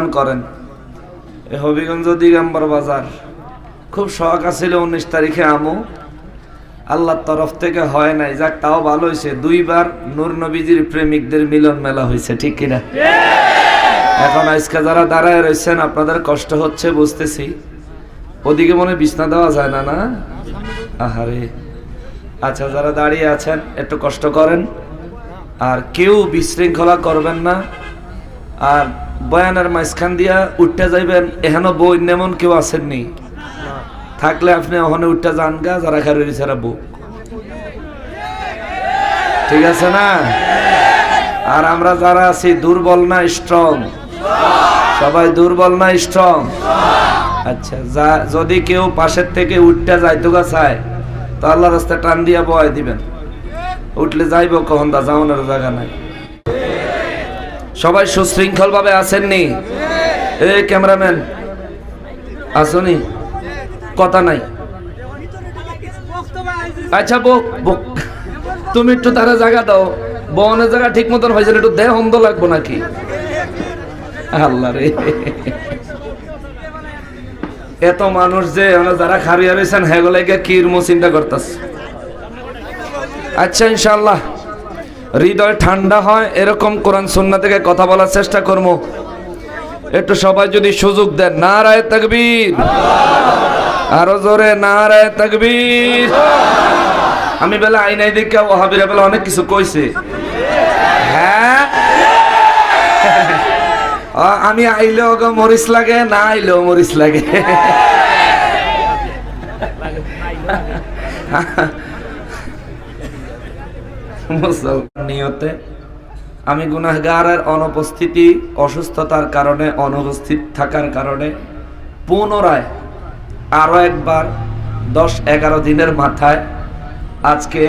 অবস্থান করেন। হবিগঞ্জ দিগম্বর বাজার। খুব শখ আছিল উনিশ তারিখে আমু। আল্লাহর তরফ থেকে হয় নাই যাক তাও ভালো হয়েছে দুইবার নূর নবীজির প্রেমিকদের মিলন মেলা হয়েছে ঠিক কিনা? এখন আজকে যারা দাঁড়ায় রয়েছেন আপনাদের কষ্ট হচ্ছে বুঝতেছি। ওদিকে মনে হয় বিছনা দেওয়া যায় না না? আহারে। আচ্ছা যারা দাঁড়িয়ে আছেন একটু কষ্ট করেন। আর কেউ বিশৃঙ্খলা করবেন না। আর বয়ানের মাঝখান দিয়া উঠতে যাইবেন, এখানো বই নেমন কেউ আসেননি থাকলে আপনি ওখানে উঠতে যান গা, যারা খারি ছাড়া বুক ঠিক আছে না? আর আমরা যারা আছি, দুর্বল না স্ট্রং সবাই দুর্বল না স্ট্রং আচ্ছা যা, যদি কেউ পাশের থেকে উঠতে যাইতো গা চায়। তো আল্লাহ রাস্তা টান দিয়া বয় দিবেন। উঠলে যাইব কখন দা, যাওয়ানোর জায়গা নাই। সবাই সুশৃঙ্খল ভাবে আসেননি এ ক্যামেরাম্যান, আসনি, কথা নাই। আচ্ছা বোক, বক, তুমি একটু তারা জায়গা দাও। বনের জায়গা ঠিক মতন হয়েছে একটু দেহ অন্ধ লাগবো নাকি? আল্লাহ রে। এত মানুষ যে যারা খারিয়া রয়েছেন হেগুলাইকে কিরমো চিন্তা করতেছ। আচ্ছা ইনশাল্লাহ হৃদয় ঠান্ডা হয়, এরকম কোরআন সুন্না থেকে কথা বলার চেষ্টা করব। একটু সবাই যদি সুযোগ দেন না নারায় তাকবীর। আরও জোরে না নারায় তাকবীর। আমি বেলা আইনাই দিকে ওহাবিরা বেলা অনেক কিছু কইছে। হ্যাঁ? আমি আইলেও গো মরিস লাগে, না আইলেও মরিস লাগে। মুসলমান নিয়তে। আমি গুনাহগারের অনুপস্থিতি, অসুস্থতার কারণে, অনুপস্থিত থাকার কারণে পুনরায় আরও একবার দশ এগারো দিনের মাথায় আজকে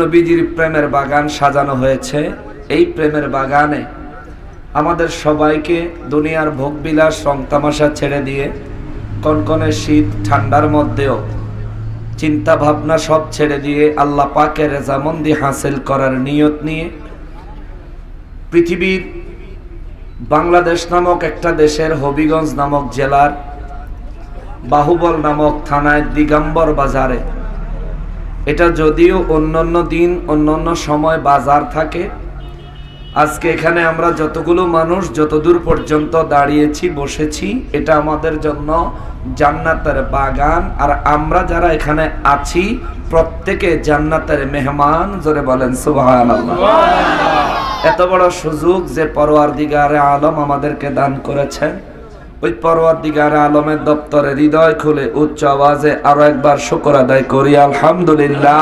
নবীজির প্রেমের বাগান সাজানো হয়েছে। এই প্রেমের বাগানে আমাদের সবাইকে দুনিয়ার ভোগবিলাস রং তামাশা ছেড়ে দিয়ে কনকনে শীত ঠান্ডার মধ্যেও চিন্তা ভাবনা সব ছেড়ে দিয়ে আল্লাহ পাকের রেজামন্দি হাসিল করার নিয়ত নিয়ে পৃথিবীর বাংলাদেশ নামক একটা দেশের হবিগঞ্জ নামক জেলার বাহুবল নামক থানায় দিগম্বর বাজারে। এটা যদিও অন্যান্য দিন, অন্যান্য সময় বাজার থাকে আজকে এখানে আমরা যতগুলো মানুষ যতদূর পর্যন্ত দাঁড়িয়েছি বসেছি এটা আমাদের জন্য জান্নাতের বাগান। আর আমরা যারা এখানে আছি প্রত্যেকে জান্নাতের মেহমান জোরে বলেন সুবহানাল্লাহ। এত বড় সুযোগ যে পরোয়ার দিগারে আলম আমাদেরকে দান করেছেন। ওই পরোয়ার দিগারে আলমের দপ্তরে হৃদয় খুলে উচ্চ আওয়াজে আরও একবার শুকর আদায় করি আলহামদুলিল্লাহ।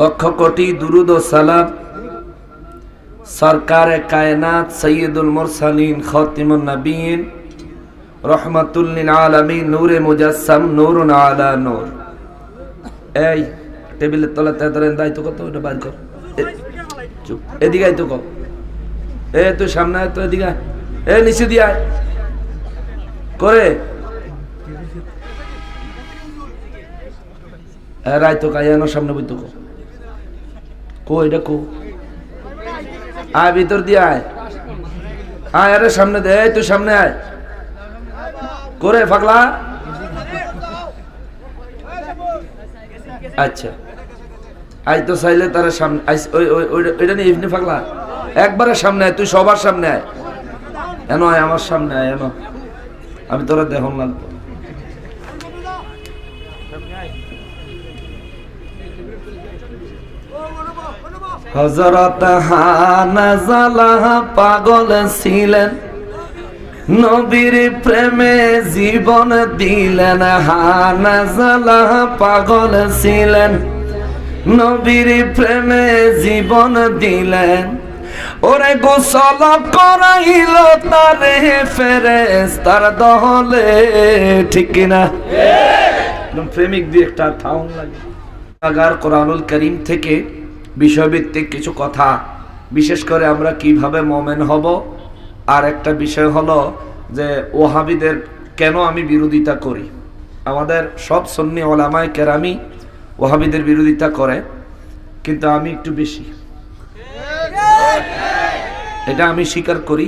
লক্ষ কোটি দুরুদ ও সালাম। সরকারে কায়নাত সৈয়দুল মুরসালিন খতিমুন নবীন। রহমাতুল্লিল আলামিন নূরে মুজাসসাম, নূরুন আলা নূর। এই টেবিলের তলাতে ধরেন দায়িত্ব কত, ওটা বার কর। চুপ, এদিকে তো কর। এ তুই সামনে তো এদিকে এ, নিচে দিয়ে করে। রায় তো কায়ানোর সামনে বই তো কো কো, এটা কো। আয়, ভিতর দিয়ে আয়। আয়, আরে সামনে দে তুই সামনে আয়। করে ফাগলা আচ্ছা। আই তো চাইলে তারা সামনে ওইটা নিয়ে এমনি ফাগলা একবারে সামনে আয়, তুই সবার সামনে আয়। এন, আয়, আমার সামনে আয়, এন। আমি তোরা দেখুন লাগবো হজরত হানাজালাহ পাগল ছিলেন। নবীর প্রেমে জীবন দিলেন। হানাজালাহ পাগল ছিলেন। নবীর প্রেমে জীবন দিলেন। ওরে গোসল করাইল তারে ফেরেস তার দহলে, ঠিক কিনা? প্রেমিক দিয়ে একটা থাউন লাগে। আগার কোরআনুল করিম থেকে বিষয়ভিত্তিক কিছু কথা। বিশেষ করে আমরা কীভাবে মোমেন হব। আর একটা বিষয় হলো যে ওহাবিদের কেন আমি বিরোধিতা করি? আমাদের সব সন্নি ওলামায় কেরামি ওহাবিদের বিরোধিতা করে, কিন্তু আমি একটু বেশি। এটা আমি স্বীকার করি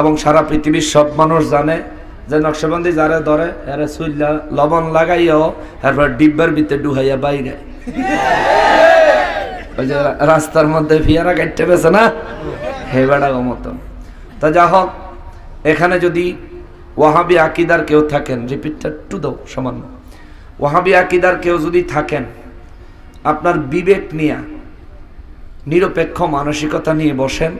এবং সারা পৃথিবীর সব মানুষ জানে যে নকশাবন্দি যারা ধরে, এরা সুইল্লা লবণ লাগাইয়াও, এরপর ডিব্বার ভিতরে ডুহাইয়া বাইরে। ওই যে রাস্তার মধ্যে ফিয়ারা কাটতে পেছে না? হে বেড়া মতন। তা যা হোক, এখানে যদি ওয়াহাবি আকিদার কেউ থাকেন, রিপিটটা একটু দাও সামান্য। ওয়াহাবি আকিদার কেউ যদি থাকেন, আপনার বিবেক নিয়ে, নিরপেক্ষ মানসিকতা নিয়ে বসেন,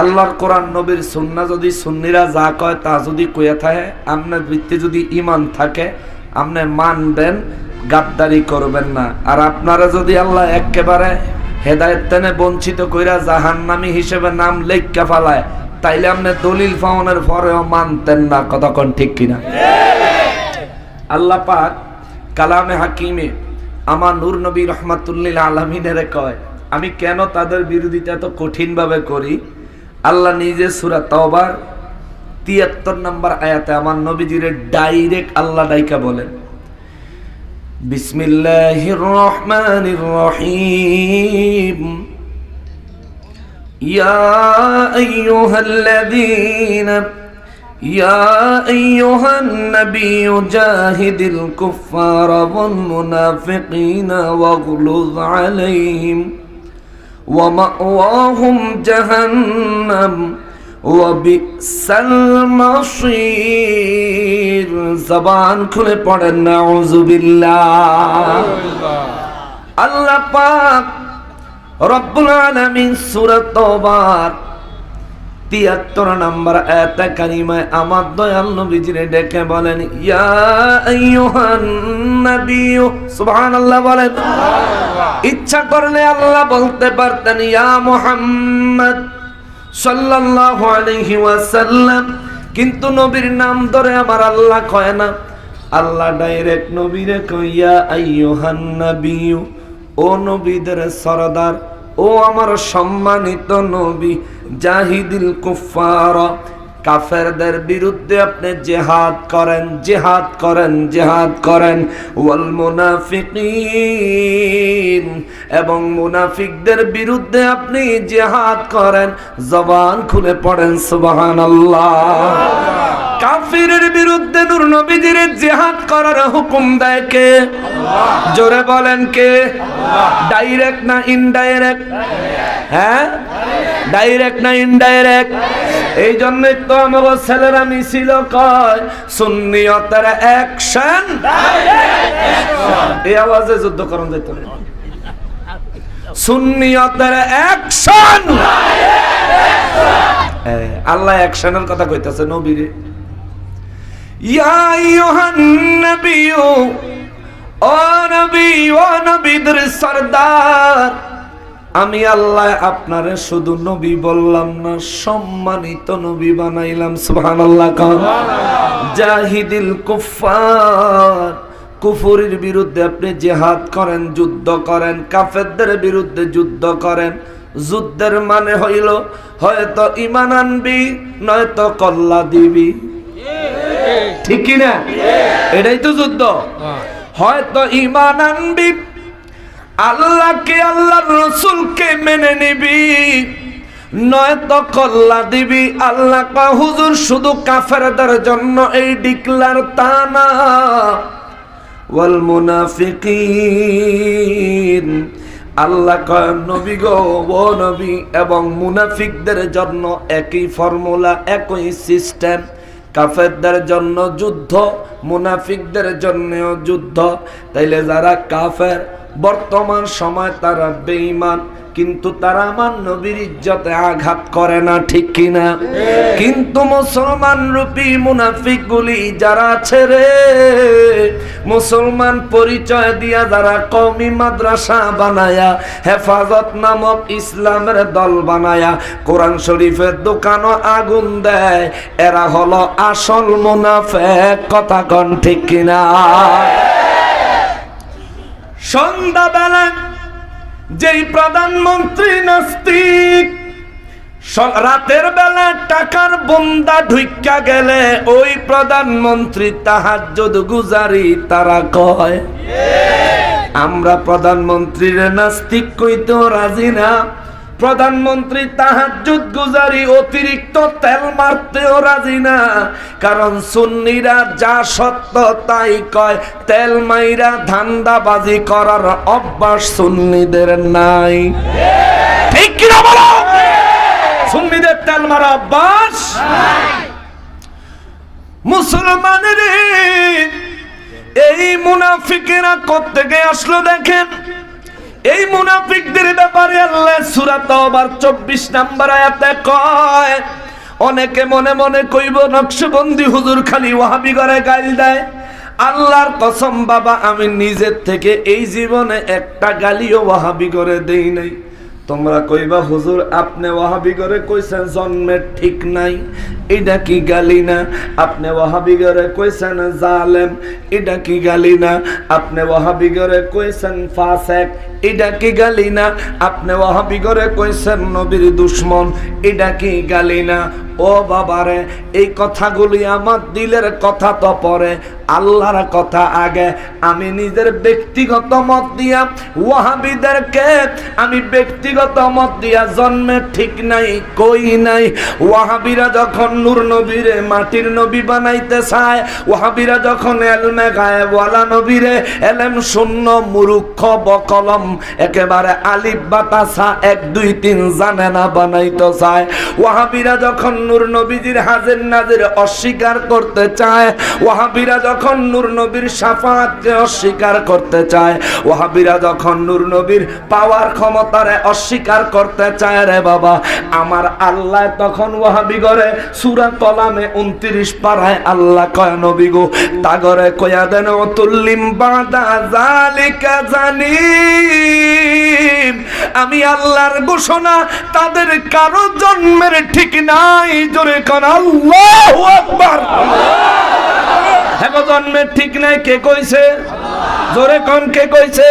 আল্লাহর কোরআন, নবীর সুন্না যদি সুন্নিরা যা কয় তা যদি কয়ে থাকে, আপনার বৃত্তি যদি ইমান থাকে, আপনি মানবেন গাদ্দারি করবেন না। আর আপনারা যদি আল্লাহ একেবারে হেদায়ত তেনে বঞ্চিত কইরা জাহান্নামী হিসেবে নাম লেখা ফালায়, তাইলে আপনি দলিল ফাউনের পরেও মানতেন না, কতক্ষণ ঠিক কিনা? আল্লাহ পাক কালামে হাকিমে আমার নূর নবী রহমাতুল্লিল আলমিনের কয়, আমি কেন তাদের বিরোধিতা এত কঠিনভাবে করি? আল্লাহ নিজে সুরা তবার তিয়াত্তর নম্বর আয়াতে আমার নবীজিরে ডাইরেক্ট আল্লাহ ডাইকা বলেন। بسم الله الرحمن الرحيم. يا أيها الذين يا أيها النبي جاهد الكفار والمنافقين واغلظ عليهم ومأواهم جهنم. জবান খুলে পড়েন না আল্লাহ পাক রব্বুল আলামিন সুরত তওবার 73 নম্বর এত কারিমায় আমার দয়াল নবীজির ডেকে বলেন ইয়া আইয়ুহান নবী সুবহানাল্লাহ বলেন। ইচ্ছা করলে আল্লাহ বলতে পারতেন ইয়া মুহাম্মদ। সাল্লাল্লাহু কিন্তু নবীর নাম ধরে আমার আল্লাহ কয় না। আল্লাহ ডাইরেক্ট নবীরে কইয়া আইয়ুহান নাবিয়্যু, ও নবীদের সরদার, ও আমার সম্মানিত নবী, জাহিদিল কুফার কাফেরদের বিরুদ্ধে আপনি জেহাদ করেন জেহাদ করেন জেহাদ করেন। ওয়াল মুনাফিকিন, এবং মুনাফিকদের বিরুদ্ধে আপনি জেহাদ করেন। জবান খুলে পড়েন, সুবহানাল্লাহ। কাফিরের বিরুদ্ধে নূর নবীজির জেহাদ করার হুকুম দেয় কে? জোরে বলেন কে? ডাইরেক্ট না ইনডাইরেক্ট? হ্যাঁ? ডাইরেক্ট না ইনডাইরেক্ট? এই জন্যই তো আমার ছেলেরা মিছিল কয় সুন্নিয়তের অ্যাকশন। এই আওয়াজে যুদ্ধ করুন যাইতো না। সুন্নিয়তের অ্যাকশন। আল্লাহ অ্যাকশনের কথা কইতাছে নবীরে। সরদার। আমি আল্লাহ আপনারে শুধু নবী বললাম না, সম্মানিত নবী বানাইলাম, সুবহানাল্লাহ কান। জাহিদিল কুফার কুফুরির বিরুদ্ধে আপনি জেহাদ করেন, যুদ্ধ করেন, কাফেরদের বিরুদ্ধে যুদ্ধ করেন। যুদ্ধের মানে হইল, হয়তো ইমান আনবি, নয়তো কল্লা দিবি। ঠিক কি না এটাই তো যুদ্ধ। হয়তো ইমান আনবি, আল্লাহকে, আল্লাহর রসুলকে মেনে নিবি, নয়তো কল্লা দিবি। আল্লাহ কা হুজুর, শুধু কাফেরদের জন্য এই ডিক্লার তা না। ওয়াল মুনাফিকিন। আল্লাহ কয়, নবী গো, ও নবী এবং মুনাফিকদের জন্য একই ফর্মুলা, একই সিস্টেম। কাফেরদের জন্য যুদ্ধ মুনাফিকদের জন্যও যুদ্ধ। তাইলে যারা কাফের বর্তমান সময় তারা বেঈমান। কিন্তু তারা আমার নবীর ইজ্জতে আঘাত করে না, ঠিক কিনা? কিন্তু মুসলমান রূপী মুনাফিক গুলি যারা রে, মুসলমান পরিচয় দিয়া যারা কওমি মাদ্রাসা বানায়া, হেফাজত নামক ইসলামের দল বানায়া, কোরআন শরীফের দোকানও আগুন দেয়, এরা হলো আসল মুনাফেক, কথা কন ঠিক কিনা? সন্ধ্যাবেলা যেই প্রধানমন্ত্রী নাস্তিক রাতের বেলা টাকার বন্দা ঢুইকা গেলে ওই প্রধানমন্ত্রী তাহার যদি গুজারি তারা কয়, আমরা প্রধানমন্ত্রীর নাস্তিক কইতেও রাজি না? প্রধানমন্ত্রী তাহাজ্জুদ গুজারি অতিরিক্ত তেল মারতেও রাজি না। কারণ সুন্নিরা যা সত্য তাই কয়, তেল মাইরা ধান্দাবাজি করার অভ্যাস সুন্নিদের নাই। ঠিক কিনা বলো? সুন্নিদের তেল মারা অভ্যাস? মুসলমানের, এই মুনাফিকেরা কোত্থেকে আসলো দেখেন? এই মুনাফিকদের ব্যাপারে আল্লাহ সূরা তাওবার 24 নাম্বার আয়াতে কয়, অনেকে মনে মনে কইব, নকশবন্দি হুজুর খালি ওয়াহাবি করে গাইল দেয়। আল্লাহর কসম বাবা, আমি নিজের থেকে এই জীবনে একটা গালিও ওয়াহাবি করে দেই নাই। তোমরা কইবা, হুজুর, আপনি ওয়াহাবি করে কইছেন জন্মের ঠিক নাই? এটা কি গালি না? আপনি ওয়াহাবি করে কইছেন জালেম? এটা কি গালি না? আপনি ওয়াহাবি করে কইছেন ফাসেক? এটা কি গালি না? আপনি ওয়াহাবি করে কইছেন নবীর দুশ্মন? এটা কি গালি না? ও বাবারে, এই কথাগুলি আমার দিলের কথা তো পরে। আল্লাহর কথা আগে, আমি নিজের ব্যক্তিগত মত দিয়া ওয়াহাবিদেরকে, আমি ব্যক্তিগত মত দিয়া জন্মে ঠিক নাই, কই নাই। ওয়াহাবিরা যখন নূর নবীরে, মাটির নবী বানাইতে চায়, ওয়াহাবিরা যখন এলমে গায়ে ওয়ালা নবীরে, এলেম শূন্য মুরুক্ষ বকলম, একেবারে আলিফ বাতাসা, এক, দুই, তিন জানে না বানাইতে চায়। ওয়াহাবিরা যখন নূর নবীজির হাজির নাজির অস্বীকার করতে চায়, ওয়াহাবিরা নূর নবীর সাফাতকে অস্বীকার করতে চায়, ওয়াহাবিরা যখন নূর নবীর পাওয়ার ক্ষমতারে অস্বীকার করতে চায়, রে বাবা, আমার আল্লাহ তখন ওয়াহাবি করে সূরা কলামে 29 পারায় আল্লাহ কয়, নবী গো, তাগরে কয়া দেন, অতুল্লিম বাদা জালিকা জানি আমি আল্লাহর ঘোষণা তাদের কারও জন্মের ঠিক নাই। জোরে কোন, আল্লাহু আকবার। জন্মের ঠিক নাই, কে কইছে? জোরে কোন, কে কইছে?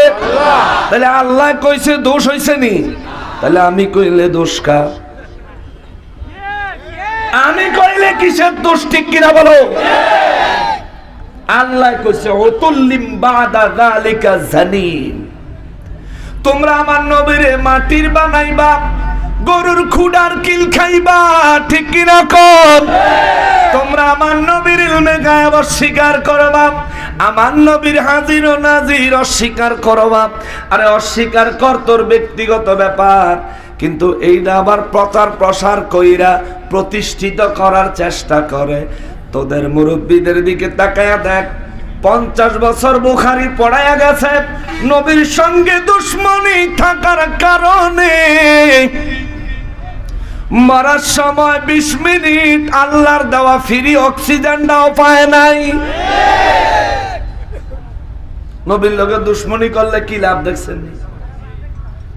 তাহলে আল্লাহ কইছে, দোষ হইছে নি? তাহলে আমি কইলে দোষ কা আমি কইলে কিসের দোষ, ঠিক কিনা বলো? আল্লাহ কইছে ওতুল্লিম বাদা যালিকা জানিম তোমরা আমার নবীরে মাটির বানাইবা। গরুর খুডার কিল খাইবা, ঠিক কিনা কর তোমরা আমার নবীর ইলমে গায়েব অস্বীকার করবা আমার নবীর হাজির ও নাজির অস্বীকার করবা আরে অস্বীকার কর তোর ব্যক্তিগত ব্যাপার। কিন্তু এইটা আবার প্রচার প্রসার কইরা প্রতিষ্ঠিত করার চেষ্টা করে। তোদের মুরব্বীদের দিকে তাকায়া দেখ। পঞ্চাশ বছর বুখারি পড়ায়া গেছে। নবীর সঙ্গে দুশ্মনী থাকার কারণে মরার সময় বিশ মিনিট আল্লাহর দেওয়া ফ্রি অক্সিজেনটাও পায় নাই। নবীর লোকে দুশ্মনী করলে কি লাভ দেখছেন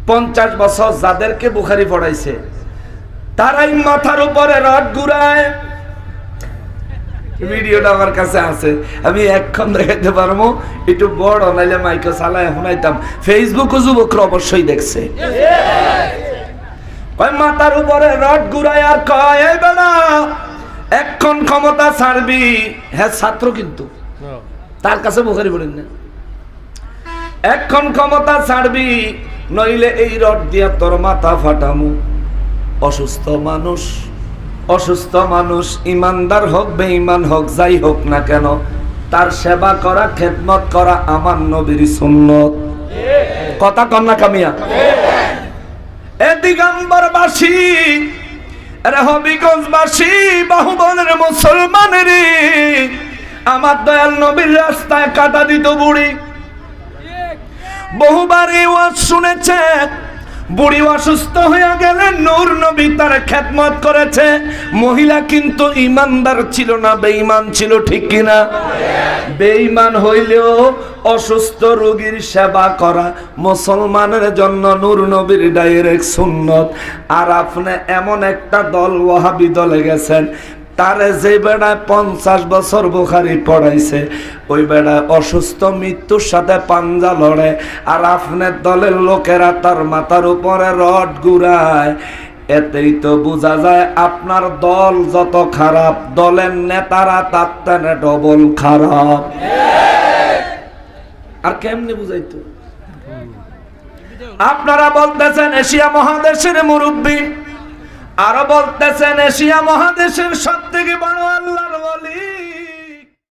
পঞ্চাশ বছর যাদেরকে বুখারি পড়াইছে, তারাই মাথার উপরে রড ঘুরায়। ভিডিওটা আমার কাছে আছে, আমি এক্ষণ দেখাইতে পারব, একটু বড়, নাইলে মাইকে চালায় শোনাইতাম। ফেসবুক যুবকরা অবশ্যই দেখছে। কয় মাথার উপরে রড ঘুরায় আর কয় এই বেড়া এক্ষণ ক্ষমতা ছাড়বি। হ্যাঁ ছাত্র কিন্তু। তার কাছে বুখারি বলেন না। এক্ষণ ক্ষমতা ছাড়বি নইলে এই রড দিয়া তোর মাথা ফাটামু। অসুস্থ মানুষ অসুস্থ মানুষ ইমানদার হোক বেঈমান হোক যাই হোক না কেন তার সেবা করা খেদমত করা আমার নবীর সুন্নত। কথা কন্যা কামিয়া। এ দিগম্বরবাসী রে হবিগঞ্জবাসী বাহুবনের মুসলমানের আমার দয়াল নবীর রাস্তায় কাটা দিত বুড়ি। বহুবার ওয়াজ শুনেছে বুড়ি অসুস্থ হয়ে গেলে নূর নবী তার খেদমত করেছে। মহিলা কিন্তু ইমানদার ছিল না, বেঈমান ছিল, ঠিক কিনা? বেঈমান হইলেও অসুস্থ রোগীর সেবা করা মুসলমানের জন্য নূর নবীর ডাইরেক্ট সুন্নত। আর আপনি এমন একটা দল ওয়াহাবি দলে গেছেন তারে যে বেড়ায় পঞ্চাশ বছর বুখারি পড়াইছে, ওই বেড়ায় অসুস্থ মৃত্যুর সাথে পাঞ্জা লড়ে, আর আপনার দলের লোকেরা তার মাথার উপরে রড গুড়ায় এতেই তো বোঝা যায় আপনার দল যত খারাপ, দলের নেতারা তার তেনে ডবল খারাপ। আর কেমনে বুঝাইতো? আপনারা বলতেছেন এশিয়া মহাদেশের মুরব্বী আরও বলতেছেন এশিয়া মহাদেশের সব থেকে বড় আল্লাহর বলি